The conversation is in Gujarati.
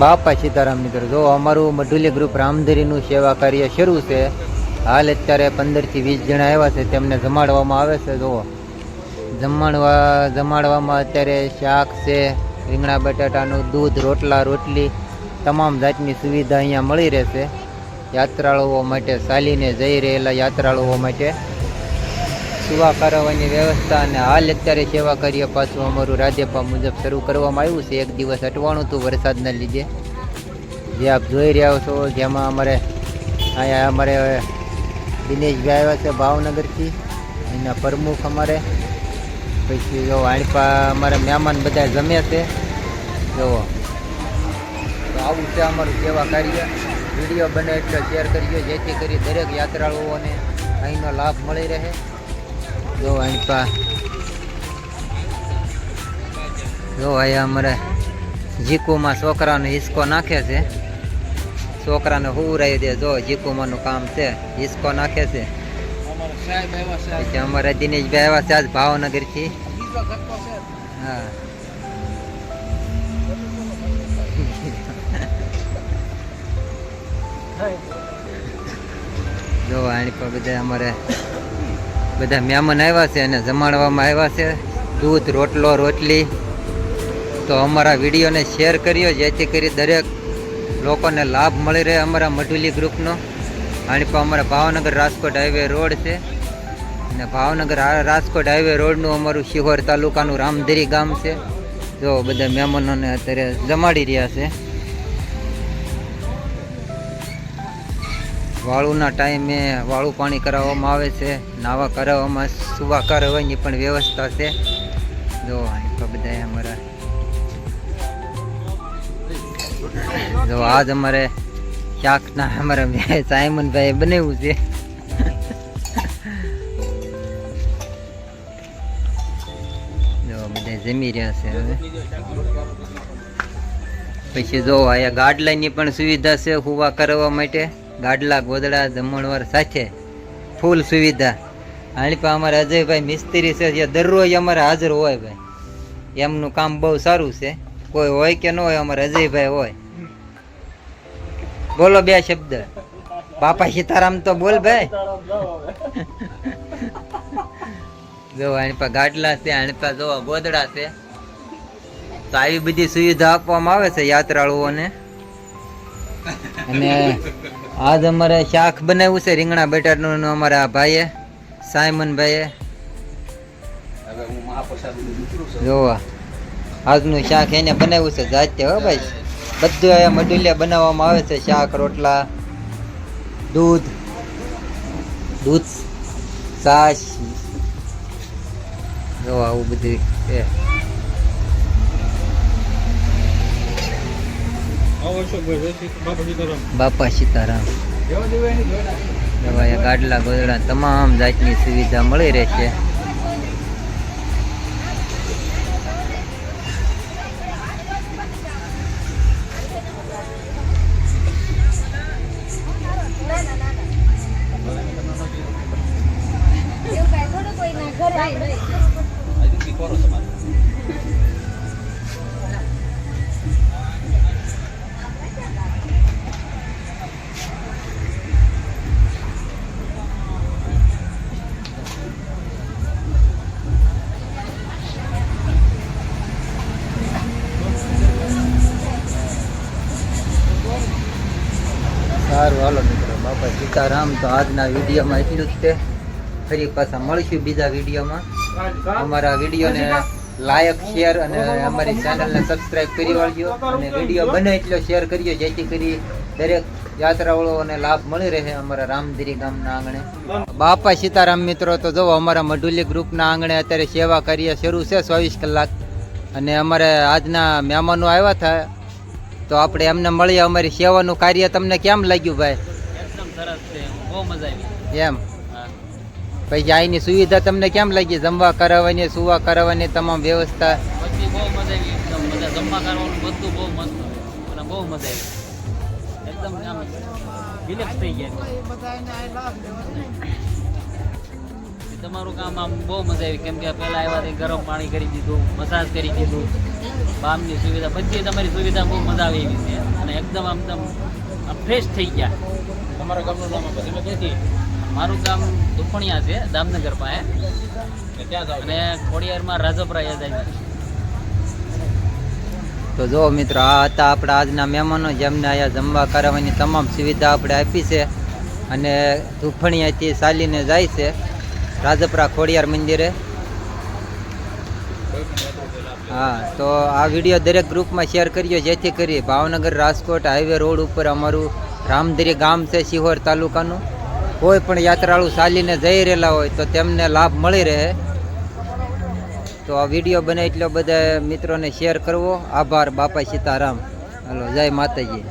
બાપા સીતારામ મિત્રો. જો અમારું મઢુલી ગ્રુપ રામધરીનું સેવા કાર્ય શરૂ છે, હાલ અત્યારે પંદરથી વીસ જણા આવ્યા છે, તેમને જમાડવામાં આવે છે, જુઓ. જમાડવા, જમાડવામાં અત્યારે શાક છે, રીંગણા, બટાટાનું દૂધ, રોટલા, રોટલી, તમામ જાતની સુવિધા અહીંયા મળી રહેશે. યાત્રાળુઓ માટે ચાલીને જઈ રહેલા યાત્રાળુઓ માટે સુવા કરાવવાની વ્યવસ્થા અને હાલ અત્યારે સેવા કાર્ય પાછું અમારું રાજ્યપા મુજબ શરૂ કરવામાં આવ્યું છે. એક દિવસ અટવાણું હતું વરસાદના લીધે. જે આપ જોઈ રહ્યા છો, જેમાં અમારે અહીંયા અમારે દિનેશભાઈ આવ્યા છે ભાવનગરથી. એના પ્રમુખ અમારે. પછી જો વાણપા અમારા મહેમાન બધા જમે છે. જુઓ તો આવું છે અમારું સેવા કાર્ય. વીડિયો બને એટલે શેર કરજો જેથી કરી દરેક યાત્રાળુઓને અહીંનો લાભ મળી રહે. જો આણપા જો અહીંયા અમારે જીકુમાં છોકરાનો હિસકો નાખે છે. છોકરાને હુરાઈ દે જો જીકુમાનું કામ છે હિસકો નાખે છે. અમારે અમારા દિનેશભાઈ આવ્યા છે આજ ભાવનગરથી. હા. જો આની પર બધા અમારે બધા મહેમાન આવ્યા છે અને જમાડવામાં આવ્યા છે. દૂધ, રોટલો, રોટલી. તો અમારા વિડીયોને શેર કર્યો, જેથી કરી દરેક લોકોને લાભ મળી રહે અમારા મઢુલી ગ્રુપનો. આની પર અમારા ભાવનગર રાજકોટ હાઈવે રોડ છે. અને ભાવનગર રાજકોટ હાઈવે રોડનું અમારું શિહોર તાલુકાનું રામધરી ગામ છે. જો બધા મહેમાનોને અત્યારે જમાડી રહ્યા છે. વાળુના ટાઈમે વાળું પાણી કરાવવામાં આવે છે, નાવા કરાવવામાં સુવા કરાવવાની પણ વ્યવસ્થા છે. જો બધા અમારા. જો આજ અમારે શાકના અમારા સાયમનભાઈ બનાવ્યું છે. જો બધા જમી રહ્યા છે હવે. પછી જો અહીંયા ગાડલાની પણ સુવિધા છે હુવા કરવા માટે. ગાડલા ગોદડા જમણવાર સાથે ફૂલ સુવિધા. આની પણ અમારે અજયભાઈ મિસ્ત્રી છે, જે દરરોજ અમારે હાજર હોય ભાઈ. એમનું કામ બહુ સારું છે. કોઈ હોય કે ન હોય, અમારે અજયભાઈ હોય. બોલો બે શબ્દ. બાપા સીતારામ તો બોલ ભાઈ. જો આની પાસે ગાડલા છે આની પાસે જોવા ગોદડા છે. તો આવી બધી સુવિધા આપવામાં આવે છે યાત્રાળુઓને. અને આજ અમારે શાક બનાવ્યું છે રીંગણા બટાટાનું અમારા ભાઈએ સાયમન ભાઈએ જોવા આજનું શાક એને બનાવ્યું છે જાતે હો ભાઈ. બધું અહીંયા મડુલિયા બનાવવામાં આવે છે શાક રોટલા દૂધ દૂધ છાશ. જોવા આવું બધું છે. બાપા સીતારામ. દવાયા ગાડલા ગોદડા તમામ જાતની સુવિધા મળી રહેશે. એવું કાંઈ સારું હાલો મિત્રો, બાપા સીતારામ તો આજના વિડીયોમાં એટલું જ છે. ફરી પાછા મળીશું બીજા વિડીયોમાં. અમારા વિડીયોને લાયક, શેર અને અમારી ચેનલને સબસ્ક્રાઇબ કરી વાળજો અને વીડિયો બને એટલો શેર કરીએ જેથી કરી દરેક યાત્રાળુઓને લાભ મળી રહે અમારા રામધીરી ગામના આંગણે. બાપા સીતારામ મિત્રો, તો જો અમારા મઢુલી ગ્રુપના આંગણે અત્યારે સેવા કરીએ શરૂ છે ચોવીસ કલાક. અને અમારે આજના મહેમાનો આવ્યા હતા તો આપણે એમને મળીએ અમારી સેવાનું કાર્ય તમને કેમ લાગ્યું ભાઈ? એકદમ સરસ છે બહુ મજા આવી. એમ? પછી અહીંની સુવિધા તમને કેમ લાગી? જમવા કરાવવાની સુવા કરાવવાની તમામ વ્યવસ્થા? પછી બહુ મજા આવી એકદમ મજા. જમવા કરવાનું બધું બહુ મસ્ત અને બહુ મજા આવી. એકદમ આમ રિલેક્સ થઈ ગયા તમારું કામ આમ બહુ મજા આવી. કેમ કે પહેલા આવ્યા તે ગરમ પાણી કરી દીધું મસાજ કરી દીધું. બામની સુવિધા બધી તમારી સુવિધા બહુ મજા આવી એવી છે. અને એકદમ આમ તમ ફ્રેશ થઈ ગયા. તમારા ગામનું નામ તમે ક્યાંથી મારું ગામ દુપણિયા છે દામનગર પાસે. ક્યાં જાવ અને ખોડિયારમાં રાજપરા યાદ આવી તો જો મિત્રો આ હતા આપણા આજના મહેમાનો જેમને અહીંયા જમવા કરાવવાની તમામ સુવિધા આપણે આપી છે. અને ધૂફણીયાથી ચાલીને જાય છે. રાજપરા ખોડિયાર મંદિરે. હા, તો આ વીડિયો દરેક ગ્રુપમાં શેર કર્યો જેથી કરી ભાવનગર રાજકોટ હાઈવે રોડ ઉપર અમારું રામધરી ગામ છે સિહોર તાલુકાનું. કોઈ પણ યાત્રાળુ ચાલીને જઈ રહેલા હોય તો તેમને લાભ મળી રહે. તો આ વીડિયો બને એટલો બધા મિત્રોને શેર કરવો. આભાર, બાપા સીતારામ. હલો, જય માતાજી.